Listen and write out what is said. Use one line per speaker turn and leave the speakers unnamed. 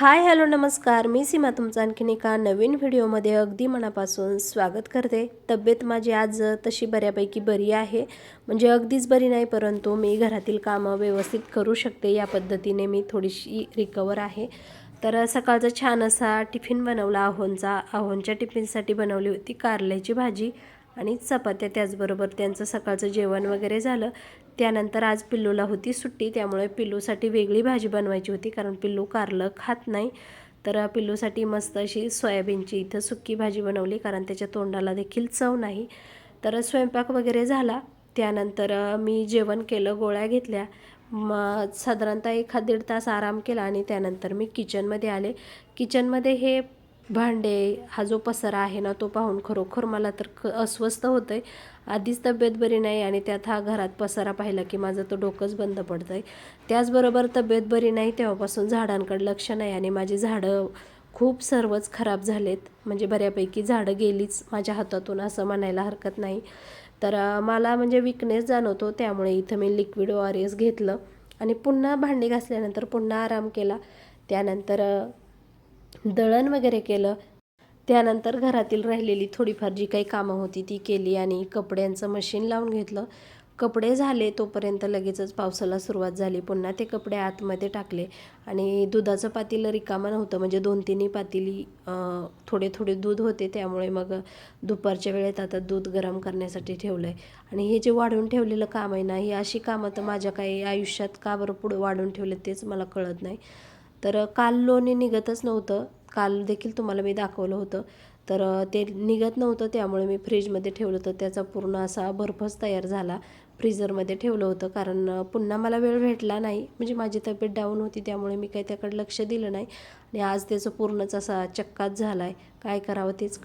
Hi hello नमस्कार. मी सीमा तुमचं आणखीन एका नवीन व्हिडिओमध्ये अगदी मनापासून स्वागत करते. तब्येत माझी आज तशी बऱ्यापैकी बरी आहे. म्हणजे अगदीच बरी नाही परंतु मी घरातील कामं व्यवस्थित करू शकते. या पद्धतीने मी थोडीशी रिकवर आहे. तर सकाळचा छान असा टिफिन बनवला. आहोंचा आहोंच्या टिफिनसाठी बनवली होती कारल्याची भाजी. आणि चपात्या त्याचबरोबर त्यांचं सकाळचं जेवण वगैरे झालं. त्यानंतर आज पिल्लूला होती सुट्टी त्यामुळे पिल्लूसाठी वेगळी भाजी बनवायची होती कारण पिल्लू कारलं खात नाही. तर पिल्लूसाठी मस्त अशी सोयाबीनची इथं सुक्की भाजी बनवली कारण त्याच्या तोंडाला देखील चव नाही. तर स्वयंपाक वगैरे झाला. त्यानंतर मी जेवण केलं गोळ्या घेतल्या. मग साधारणतः एखाद दीड तास आराम केला आणि त्यानंतर मी किचनमध्ये आले. किचनमध्ये हे भांडे हा जो पसारा आहे ना तो पाहून खरोखर मला तर क अस्वस्थ होतं आहे आधीच तब्येत बरी नाही आणि त्यात हा घरात पसारा पाहिला की माझं तो डोकंच बंद पडतं आहे त्याचबरोबर तब्येत बरी नाही तेव्हापासून झाडांकडे लक्ष नाही आणि माझी झाडं खूप सर्वच खराब झालेत. म्हणजे बऱ्यापैकी झाडं गेलीच माझ्या हातातून असं म्हणायला हरकत नाही. तर मला म्हणजे विकनेस जाणवतो त्यामुळे इथं मी लिक्विड ओ आर एस घेतलं. आणि पुन्हा भांडी घासल्यानंतर पुन्हा आराम केला. त्यानंतर दळण वगैरे केलं. त्यानंतर घरातील राहिलेली थोडीफार जी काही कामं होती ती केली आणि कपड्यांचं मशीन लावून घेतलं. कपडे झाले तोपर्यंत लगेचच पावसाला सुरुवात झाली. पुन्हा ते कपडे आतमध्ये टाकले आणि दुधाचं पातेलं रिकामं नव्हतं. म्हणजे दोन तिन्ही पातेली थोडे थोडे दूध होते. त्यामुळे मग दुपारच्या वेळेत आता दूध गरम करण्यासाठी ठेवलं आहे आणि हे जे वाढवून ठेवलेलं काम आहे ना ही अशी कामं तर माझ्या काही आयुष्यात का बरं पुढं वाढून ठेवले तेच मला कळत नाही. तर काल लोणी निघतच नव्हतं. काल देखील तुम्हाला मी दाखवलं होतं. तर ते निघत नव्हतं त्यामुळे मी फ्रीजमध्ये ठेवलं होतं. त्याचा पूर्ण असा बर्फच तयार झाला. फ्रीझरमध्ये ठेवलं होतं. कारण पुन्हा मला वेळ भेटला नाही. म्हणजे माझी तब्येत डाऊन होती त्यामुळे मी काही त्याकडे लक्ष दिलं नाही. आणि आज त्याचं पूर्णच असा चक्काच झाला आहे काय करावं तेच